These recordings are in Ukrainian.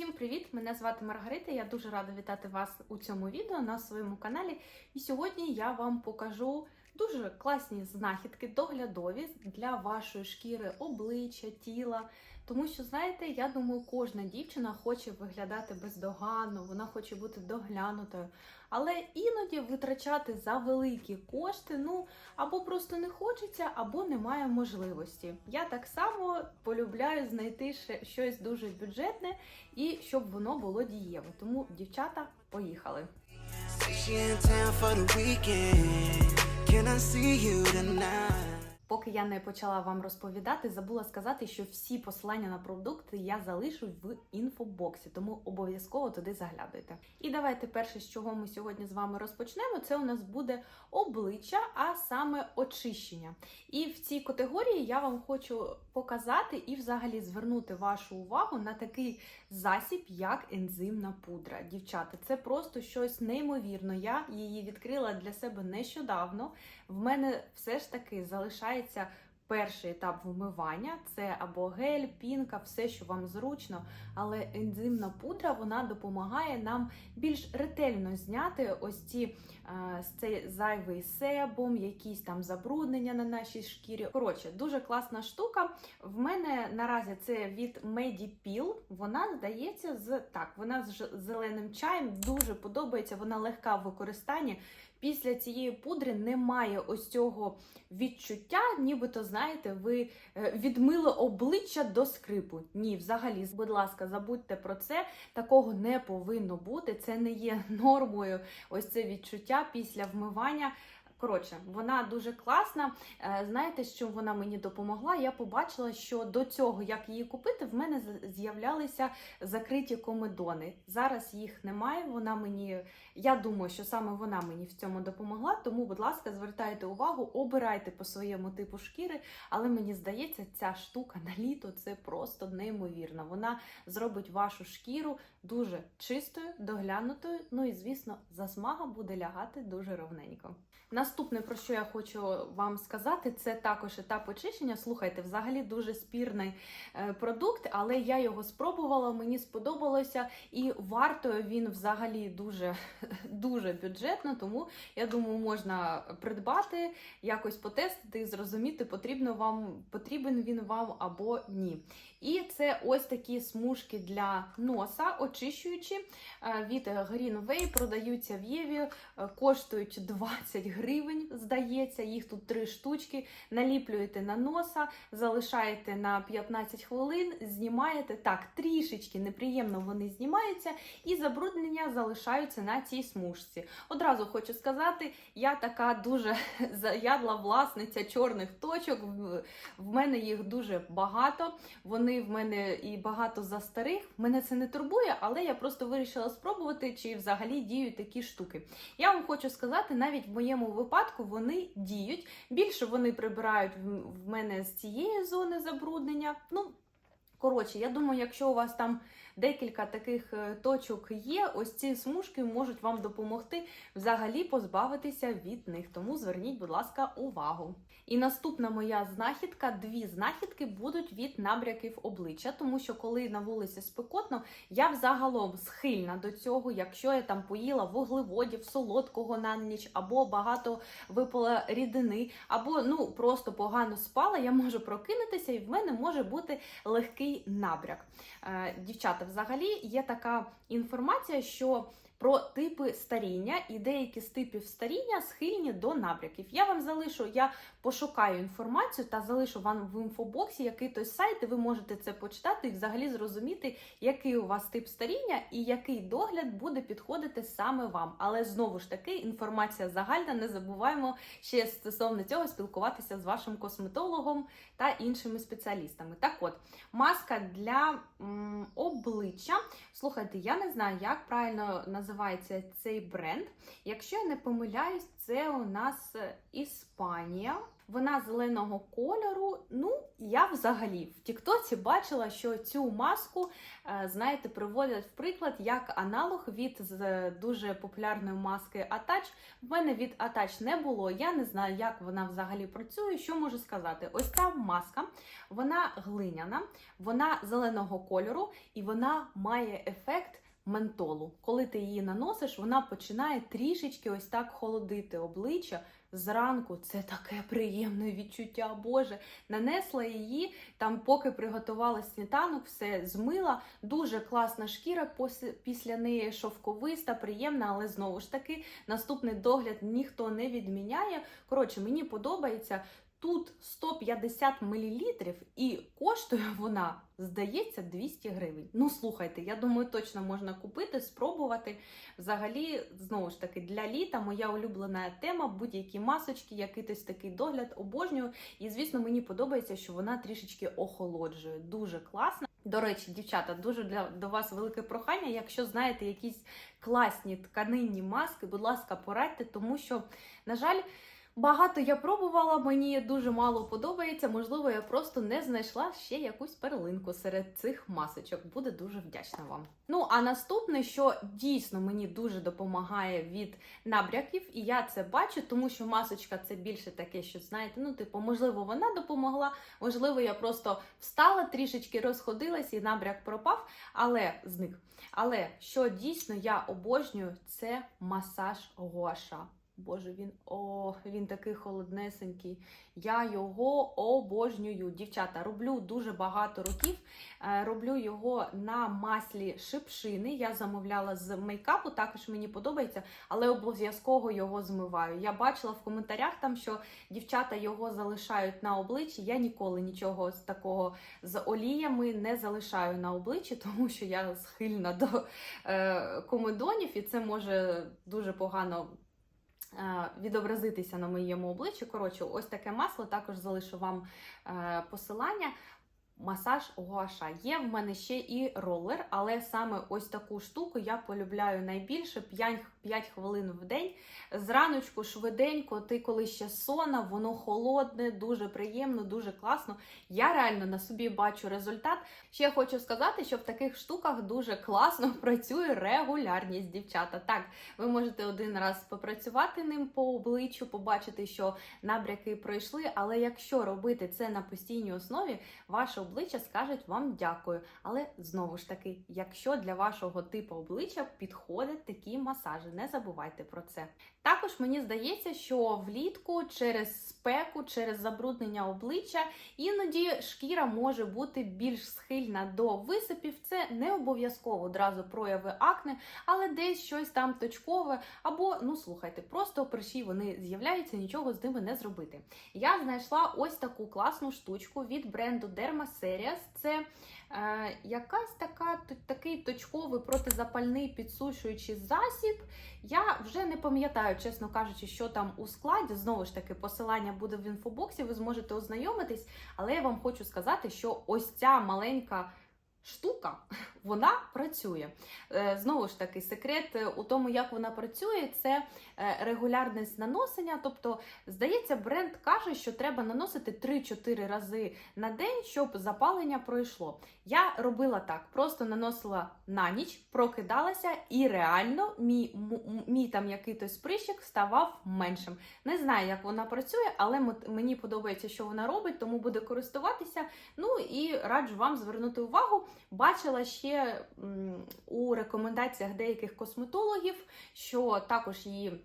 Всім привіт! Мене звати Маргарита. Я дуже рада вітати вас у цьому відео на своєму каналі. І сьогодні я вам покажу дуже класні знахідки доглядові для вашої шкіри, обличчя, тіла. Тому що, знаєте, я думаю, кожна дівчина хоче виглядати бездоганно, вона хоче бути доглянутою. Але іноді витрачати за великі кошти, ну або просто не хочеться, або немає можливості. Я так само полюбляю знайти щось дуже бюджетне і щоб воно було дієве. Тому, дівчата, поїхали. Can I see you tonight? Поки я не почала вам розповідати, забула сказати, що всі посилання на продукти я залишу в інфобоксі, тому обов'язково туди заглядуйте. І давайте перше, з чого ми сьогодні з вами розпочнемо, це у нас буде обличчя, а саме очищення. І в цій категорії я вам хочу показати і взагалі звернути вашу увагу на такий засіб, як ензимна пудра. Дівчата, це просто щось неймовірно. Я її відкрила для себе нещодавно. В мене все ж таки залишається перший етап вмивання: це або гель, пінка, все, що вам зручно. Але ензимна пудра вона допомагає нам більш ретельно зняти ось ці е, цей зайвий себум, якісь там забруднення на нашій шкірі. Коротше, дуже класна штука. В мене наразі це від Medipil. Вона здається з так, вона з зеленим чаєм дуже подобається. Вона легка в використанні. Після цієї пудри немає ось цього відчуття, нібито знаєте, ви е, відмили обличчя до скрипу. Ні, взагалі, будь ласка, забудьте про це. Такого не повинно бути. Це не є нормою. Ось це відчуття після вмивання. Коротше, вона дуже класна. Е, Знаєте, що вона мені допомогла? Я побачила, що до цього, як її купити, в мене з'являлися закриті комедони. Зараз їх немає. Вона мені, я думаю, що саме вона мені в цьому допомогла. Тому, будь ласка, звертайте увагу, обирайте по своєму типу шкіри. Але мені здається, ця штука на літо це просто неймовірно. Вона зробить вашу шкіру дуже чистою, доглянутою. Ну і звісно, засмага буде лягати дуже ровненько. Наступне, про що я хочу вам сказати, це також етап очищення. Слухайте, взагалі дуже спірний е, продукт, але я його спробувала, мені сподобалося, і вартою він взагалі дуже, дуже бюджетно, тому я думаю, можна придбати, якось потестити і зрозуміти, потрібно вам, потрібен він вам або ні. І це ось такі смужки для носа, очищуючі е, від Greenway, продаються в Єві, е, коштують 20 гривень, здається, їх тут три штучки. Наліплюєте на носа, залишаєте на 15 хвилин, знімаєте так, трішечки неприємно вони знімаються, і забруднення залишаються на цій смужці. Одразу хочу сказати, я така дуже заядла власниця чорних точок. В мене їх дуже багато. Вони в мене і багато за старих. Мене це не турбує, але я просто вирішила спробувати, чи взагалі діють такі штуки. Я вам хочу сказати, навіть в моєму випадку вони діють. Більше вони прибирають в мене з цієї зони забруднення. Ну, коротше, я думаю, якщо у вас там декілька таких е, точок є, ось ці смужки можуть вам допомогти взагалі позбавитися від них. Тому зверніть, будь ласка, увагу. І наступна моя знахідка, дві знахідки будуть від набряків обличчя, тому що коли на вулиці спекотно, я взагалом схильна до цього, якщо я там поїла вуглеводів, солодкого на ніч, або багато випила рідини, або ну просто погано спала, я можу прокинутися, і в мене може бути легкий набряк. Е, дівчата, взагалі є така інформація, що про типи старіння і деякі з типів старіння схильні до набряків. Я вам залишу, я пошукаю інформацію та залишу вам в інфобоксі який той сайт, і ви можете це почитати і взагалі зрозуміти, який у вас тип старіння і який догляд буде підходити саме вам. Але знову ж таки, інформація загальна. Не забуваємо ще стосовно цього спілкуватися з вашим косметологом та іншими спеціалістами. Так от, маска для м, обличчя. Слухайте, я не знаю, як правильно називається цей бренд. Якщо я не помиляюсь, це у нас е, Іспанія. Вона зеленого кольору. Ну, я взагалі в Тіктоці бачила, що цю маску, е, знаєте, приводять в приклад як аналог від з дуже популярної маски Attach. В мене від Attach не було. Я не знаю, як вона взагалі працює. Що можу сказати? Ось ця маска, вона глиняна, вона зеленого кольору і вона має ефект. Ментолу, коли ти її наносиш, вона починає трішечки ось так холодити обличчя зранку. Це таке приємне відчуття. Боже, нанесла її там, поки приготувала сніданок, все змила. Дуже класна шкіра після неї шовковиста, приємна, але знову ж таки наступний догляд ніхто не відміняє. Коротше, мені подобається. Тут 150 мл і коштує вона, здається, 200 гривень. Ну, слухайте, я думаю, точно можна купити, спробувати. Взагалі, знову ж таки, для літа моя улюблена тема, будь-які масочки, якийсь такий догляд, обожнюю. І, звісно, мені подобається, що вона трішечки охолоджує. Дуже класно. До речі, дівчата, дуже для до вас велике прохання. Якщо знаєте якісь класні тканинні маски, будь ласка, порадьте, тому що, на жаль, Багато я пробувала, мені дуже мало подобається. Можливо, я просто не знайшла ще якусь перлинку серед цих масочок. Буде дуже вдячна вам. Ну а наступне, що дійсно мені дуже допомагає від набряків, і я це бачу, тому що масочка це більше таке, що знаєте, ну типу, можливо, вона допомогла, можливо, я просто встала, трішечки розходилась і набряк пропав, але зник. Але що дійсно я обожнюю, це масаж гуаша. Боже, він о, він такий холоднесенький. Я його обожнюю. Дівчата, роблю дуже багато років. Е, роблю його на маслі шипшини. Я замовляла з мейкапу, також мені подобається, але обов'язково його змиваю. Я бачила в коментарях там, що дівчата його залишають на обличчі. Я ніколи нічого з такого з оліями не залишаю на обличчі, тому що я схильна до е, комедонів, і це може дуже погано. Е, Відобразитися на моєму обличчі. Коротше, ось таке масло. Також залишу вам е, посилання. Масаж гуаша. Є в мене ще і ролер, але саме ось таку штуку я полюбляю найбільше 5, 5 хвилин в день. Зраночку, швиденько, ти коли ще сона, воно холодне, дуже приємно, дуже класно. Я реально на собі бачу результат. Ще хочу сказати, що в таких штуках дуже класно працює регулярність, дівчата. Так, ви можете один раз попрацювати ним по обличчю, побачити, що набряки пройшли, але якщо робити це на постійній основі, ваше обличчя скажуть вам дякую. Але знову ж таки, якщо для вашого типу обличчя підходять такі масажі, не забувайте про це. Також мені здається, що влітку через спеку, через забруднення обличчя іноді шкіра може бути більш схильна до висипів. Не обов'язково одразу прояви акне, але десь щось там точкове. Або, ну слухайте, просто прищі вони з'являються, нічого з ними не зробити. Я знайшла ось таку класну штучку від бренду Derma Series. Це е, якась така такий точковий протизапальний підсушуючий засіб. Я вже не пам'ятаю, чесно кажучи, що там у складі. Знову ж таки, посилання буде в інфобоксі, ви зможете ознайомитись, але я вам хочу сказати, що ось ця маленька. Штука, вона працює. Е, Знову ж таки, секрет е, у тому, як вона працює, це е, регулярність наносення. Тобто, здається, бренд каже, що треба наносити 3-4 рази на день, щоб запалення пройшло. Я робила так: просто наносила на ніч, прокидалася, і реально мій, мій там якийсь прищик ставав меншим. Не знаю, як вона працює, але мені подобається, що вона робить, тому буде користуватися. Ну і раджу вам звернути увагу. Бачила ще у рекомендаціях деяких косметологів, що також її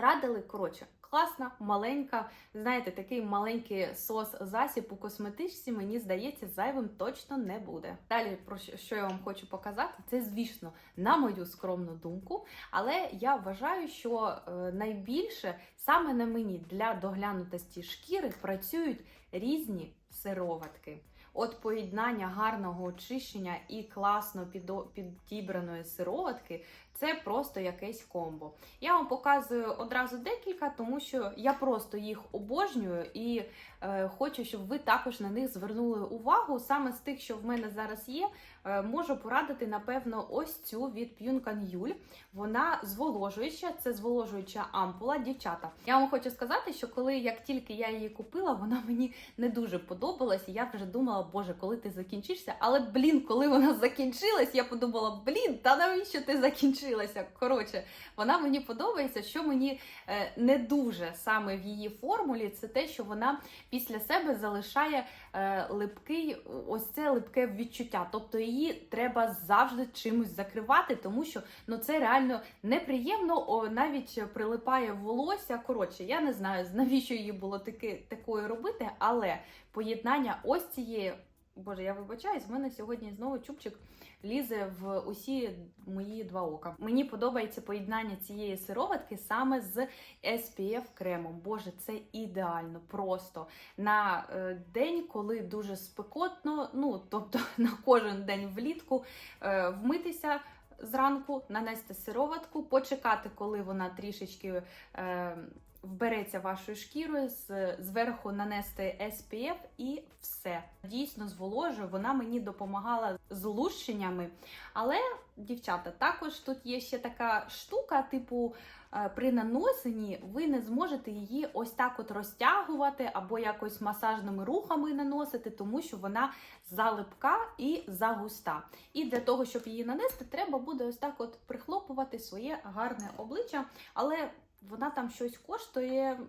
радили. Коротше, класна, маленька, знаєте, такий маленький сос-засіб у косметичці, мені здається, зайвим точно не буде. Далі, про що- що я вам хочу показати, це, звісно, на мою скромну думку, але я вважаю, що е, найбільше саме на мені для доглянутості шкіри працюють різні сироватки. От поєднання гарного очищення і класно підібраної сироватки Це просто якесь комбо. Я вам показую одразу декілька, тому що я просто їх обожнюю і е, хочу, щоб ви також на них звернули увагу. Саме з тих, що в мене зараз є, е, можу порадити, напевно, ось цю від П'юнкан Юль. Вона зволожуюча, це зволожуюча ампула, дівчата. Я вам хочу сказати, що коли як тільки я її купила, вона мені не дуже подобалась. І я вже думала, боже, коли ти закінчишся. Але блін, коли вона закінчилась, я подумала, блін, та навіщо ти закінчилася? Коротше, вона мені подобається. Що мені е, не дуже саме в її формулі, це те, що вона після себе залишає е, липкий, ось це липке відчуття. Тобто її треба завжди чимось закривати, тому що ну це реально неприємно, о, навіть прилипає волосся. Коротше, я не знаю, навіщо її було таки, такою робити, але поєднання ось цієї. Боже, я вибачаюсь, в мене сьогодні знову чубчик лізе в усі мої два ока. Мені подобається поєднання цієї сироватки саме з SPF кремом. Боже, це ідеально просто на е, день, коли дуже спекотно, ну тобто на кожен день влітку е, вмитися. Зранку нанести сироватку, почекати, коли вона трішечки е, вбереться вашою шкірою, зверху нанести SPF і все. Дійсно зволожує, вона мені допомагала з лущеннями. Але, дівчата, також тут є ще така штука, типу. е, При наносенні ви не зможете її ось так от розтягувати або якось масажними рухами наносити, тому що вона залипка і загуста. І для того, щоб її нанести, треба буде ось так от прихлопувати своє гарне обличчя. Але вона там щось коштує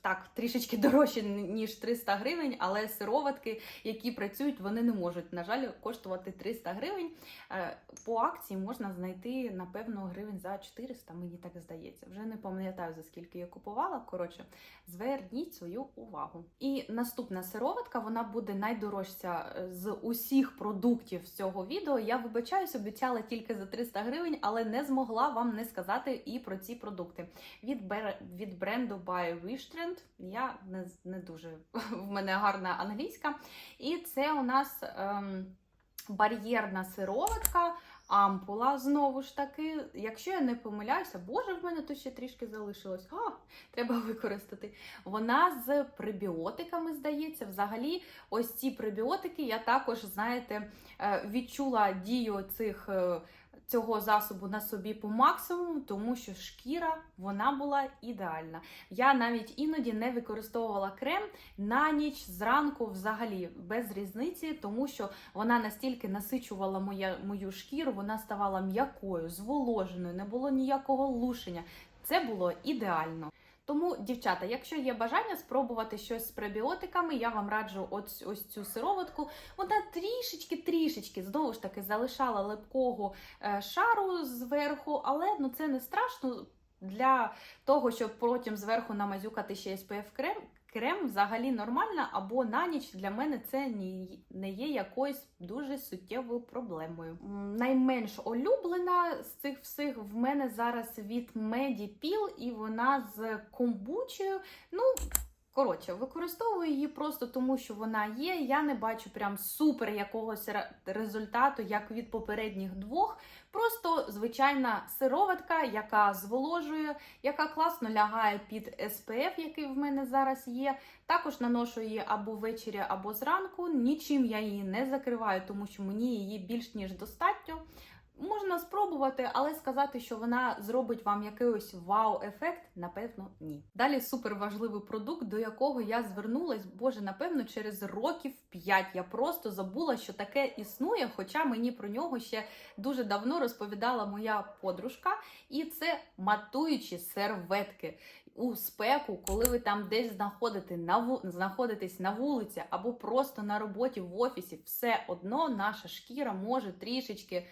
так, трішечки дорожче, ніж 300 гривень, але сироватки, які працюють, вони не можуть, на жаль, коштувати 300 гривень. Е, По акції можна знайти, напевно, гривень за 400, мені так здається. Вже не пам'ятаю, за скільки я купувала. Коротше, зверніть свою увагу. І наступна сироватка, вона буде найдорожча е, з усіх продуктів цього відео. Я вибачаюсь, обіцяла тільки за 300 гривень, але не змогла вам не сказати і про ці продукти. Від, від бренду By Wishtrend. Я не, не дуже в мене гарна англійська. І це у нас ем, бар'єрна сироватка. Ампула знову ж таки, якщо я не помиляюся, боже, в мене тут ще трішки залишилось. А, треба використати. Вона з пребіотиками, здається. Взагалі, ось ці пребіотики я також, знаєте, е, відчула дію цих. Цього засобу на собі по максимуму, тому що шкіра вона була ідеальна. Я навіть іноді не використовувала крем на ніч зранку, взагалі без різниці, тому що вона настільки насичувала моя, мою шкіру, вона ставала м'якою, зволоженою, не було ніякого лушення. Це було ідеально. Тому, дівчата, якщо є бажання спробувати щось з пребіотиками, я вам раджу ось, ось цю сироватку. Вона трішечки-трішечки знову ж таки залишала липкого е, шару зверху, але ну це не страшно. Для того, щоб потім зверху намазюкати ще SPF крем, крем взагалі нормальна, або на ніч для мене це ні- не є якоюсь дуже суттєвою проблемою. Найменш улюблена з цих всіх в мене зараз від Medipil, і вона з комбучею. Ну, Коротше, використовую її просто тому, що вона є. Я не бачу прям супер якогось результату, як від попередніх двох. Просто звичайна сироватка, яка зволожує, яка класно лягає під SPF, який в мене зараз є. Також наношу її або ввечері, або зранку. Нічим я її не закриваю, тому що мені її більш ніж достатньо. Можна спробувати, але сказати, що вона зробить вам якийсь вау-ефект, напевно, ні. Далі супер важливий продукт, до якого я звернулась, боже, напевно, через років 5. Я просто забула, що таке існує, хоча мені про нього ще дуже давно розповідала моя подружка. І це матуючі серветки у спеку, коли ви там десь знаходите на знаходитесь на вулиці або просто на роботі в офісі, все одно наша шкіра може трішечки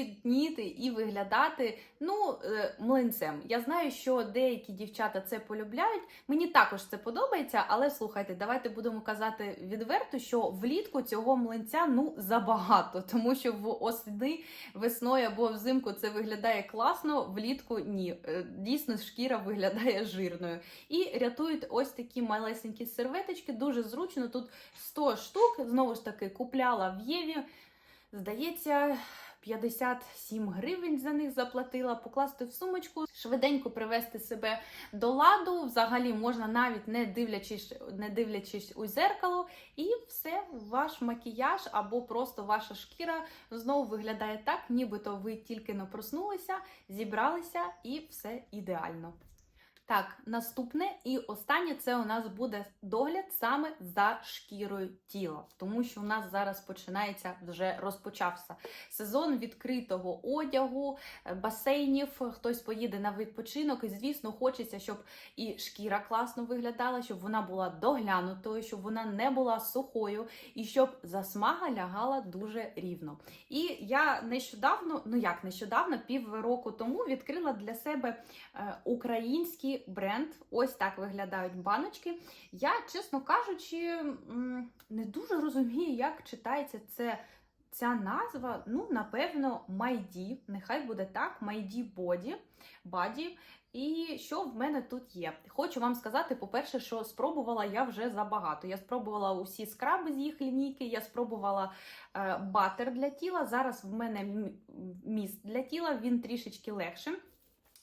спітніти і виглядати ну е, млинцем. Я знаю, що деякі дівчата це полюбляють. Мені також це подобається, але слухайте, давайте будемо казати відверто, що влітку цього млинця ну забагато, тому що в осени, весною або взимку це виглядає класно, влітку ні. Е, Дійсно, шкіра виглядає жирною. І рятують ось такі малесенькі серветочки, дуже зручно. Тут 100 штук, знову ж таки, купляла в Єві. Здається, 57 гривень за них заплатила, покласти в сумочку, швиденько привести себе до ладу. Взагалі можна навіть не дивлячись, не дивлячись у зеркало, і все, ваш макіяж або просто ваша шкіра знову виглядає так, нібито ви тільки не проснулися, зібралися і все ідеально. Так, наступне і останнє це у нас буде догляд саме за шкірою тіла, тому що у нас зараз починається вже розпочався сезон відкритого одягу, е, басейнів. Хтось поїде на відпочинок, і звісно, хочеться, щоб і шкіра класно виглядала, щоб вона була доглянутою, щоб вона не була сухою, і щоб засмага лягала дуже рівно. І я нещодавно, ну як нещодавно, півроку тому відкрила для себе е, бренд. Ось так виглядають баночки. Я, чесно кажучи, не дуже розумію, як читається це. Ця назва, ну, напевно, Майді. Нехай буде так, Майді Боді. І що в мене тут є? Хочу вам сказати, по-перше, що спробувала я вже забагато. Я спробувала усі скраби з їх лінійки, я спробувала е, батер для тіла. Зараз в мене міст для тіла, він трішечки легший.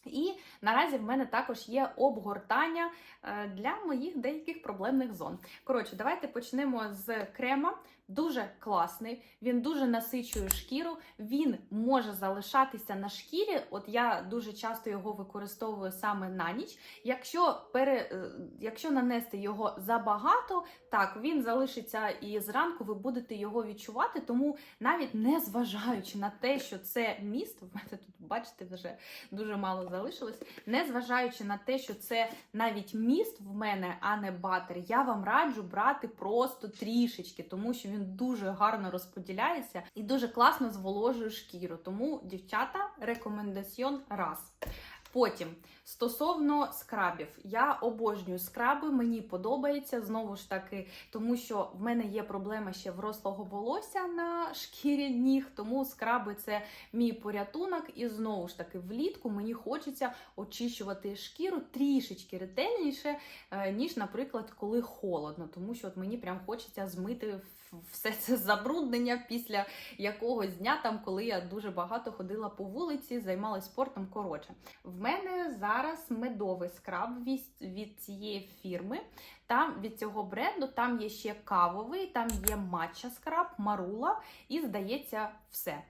І наразі в мене також є обгортання е, для моїх деяких проблемних зон. Коротше, давайте почнемо з крема. Дуже класний, він дуже насичує шкіру, він може залишатися на шкірі. От я дуже часто його використовую саме на ніч. Якщо пере, е, якщо нанести його забагато, так він залишиться і зранку ви будете його відчувати. Тому навіть не зважаючи на те, що це міст, в мене тут бачите вже дуже мало залишилось. Не зважаючи на те, що це навіть міст в мене, а не батер, я вам раджу брати просто трішечки, тому що він дуже гарно розподіляється і дуже класно зволожує шкіру. Тому, дівчата, рекомендаціон раз. Потім стосовно скрабів, я обожнюю скраби, мені подобається знову ж таки, тому що в мене є проблема ще врослого волосся на шкірі ніг, тому скраби це мій порятунок. І знову ж таки, влітку мені хочеться очищувати шкіру трішечки ретельніше, е, ніж, наприклад, коли холодно, тому що от мені прям хочеться змити все це забруднення після якогось дня, там, коли я дуже багато ходила по вулиці, займалася спортом. Коротше, в мене зараз медовий скраб від, від цієї фірми. Там від цього бренду там є ще кавовий, там є матча скраб, марула, і здається, все.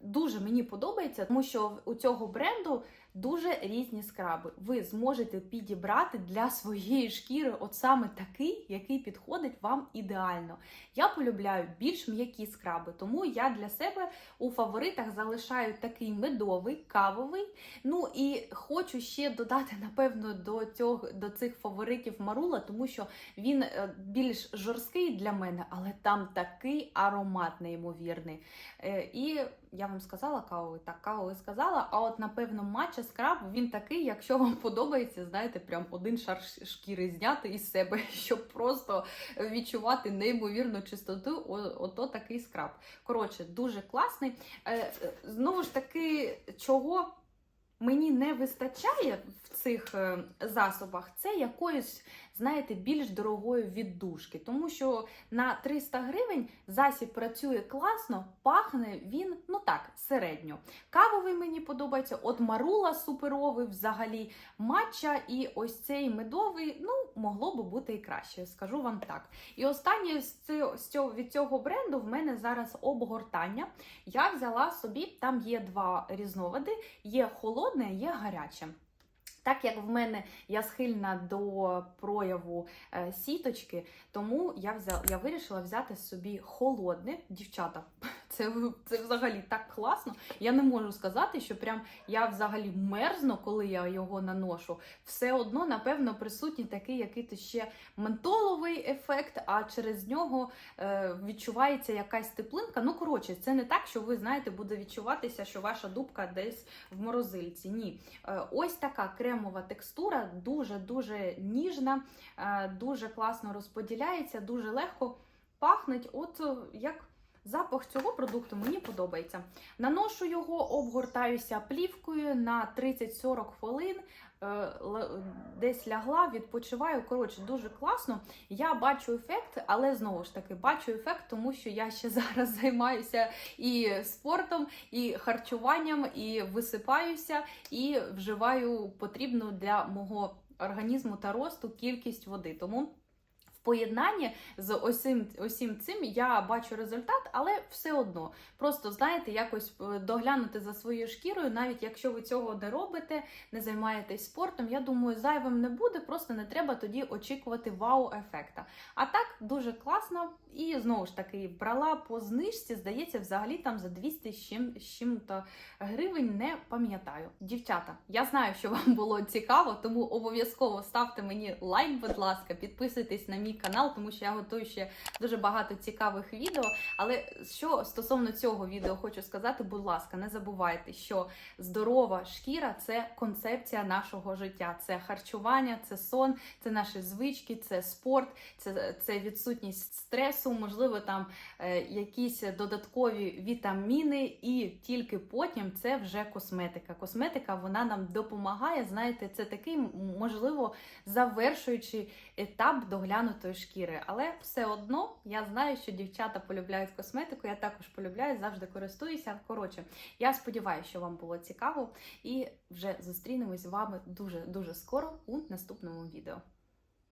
Дуже мені подобається, тому що у цього бренду дуже різні скраби. Ви зможете підібрати для своєї шкіри от саме такий, який підходить вам ідеально. Я полюбляю більш м'які скраби, тому я для себе у фаворитах залишаю такий медовий, кавовий. Ну і хочу ще додати, напевно, до цього до цих фаворитів Марула, тому що він е, більш жорсткий для мене, але там такий аромат неймовірний. Е, І я вам сказала кавовий, так кавовий сказала. А от напевно матча скраб він такий, якщо вам подобається, знаєте, прям один шар шкіри зняти із себе, щоб просто відчувати неймовірну чистоту. Ото такий скраб. Коротше, дуже класний. Е, е, Знову ж таки, чого мені не вистачає в цих е, засобах, це якоїсь, знаєте, більш дорогої віддушки. Тому що на 300 гривень засіб працює класно, пахне він, ну так, середньо. Кавовий мені подобається, от марула суперовий взагалі, матча і ось цей медовий, ну, могло би бути і краще, скажу вам так. І останнє з цього, від цього бренду в мене зараз обгортання. Я взяла собі, там є два різновиди: є холодне, є гаряче. Так як в мене я схильна до прояву е, сіточки, тому я взяла, я вирішила взяти собі холодне, дівчата. Це, це взагалі так класно. Я не можу сказати, що прям я взагалі мерзну, коли я його наношу. Все одно, напевно, присутній такий якийсь ще ментоловий ефект, а через нього е, відчувається якась теплинка. Ну, коротше, це не так, що ви знаєте, буде відчуватися, що ваша дубка десь в морозильці. Ні. Е, ось така кремова текстура, дуже-дуже ніжна, е, дуже класно розподіляється, дуже легко пахнуть, от е, як Запах цього продукту мені подобається. Наношу його, обгортаюся плівкою на 30-40 хвилин. е, Десь лягла, відпочиваю. Коротше, дуже класно. Я бачу ефект, але знову ж таки бачу ефект, тому що я ще зараз займаюся і спортом, і харчуванням, і висипаюся, і вживаю потрібну для мого організму та росту кількість води. Тому поєднанні з усім, усім цим я бачу результат, але все одно. Просто знаєте, якось е, доглянути за своєю шкірою, навіть якщо ви цього не робите, не займаєтесь спортом. Я думаю, зайвим не буде, просто не треба тоді очікувати вау-ефекта. А так дуже класно. І знову ж таки брала по знижці, здається, взагалі там за 200 з чим- чим-то гривень, не пам'ятаю. Дівчата, я знаю, що вам було цікаво, тому обов'язково ставте мені лайк, будь ласка, підписуйтесь на мій канал, тому що я готую ще дуже багато цікавих відео. Але що стосовно цього відео хочу сказати, будь ласка, не забувайте, що здорова шкіра це концепція нашого життя, це харчування, це сон, це наші звички, це спорт, це, це відсутність стресу, можливо, там е, якісь додаткові вітаміни, і тільки потім це вже косметика. Косметика вона нам допомагає. Знаєте, це такий можливо завершуючий етап доглянутої шкіри. Але все одно я знаю, що дівчата полюбляють косметику. Я також полюбляю, завжди користуюся. Коротше, я сподіваюся, що вам було цікаво, і вже зустрінемось з вами дуже дуже скоро у наступному відео.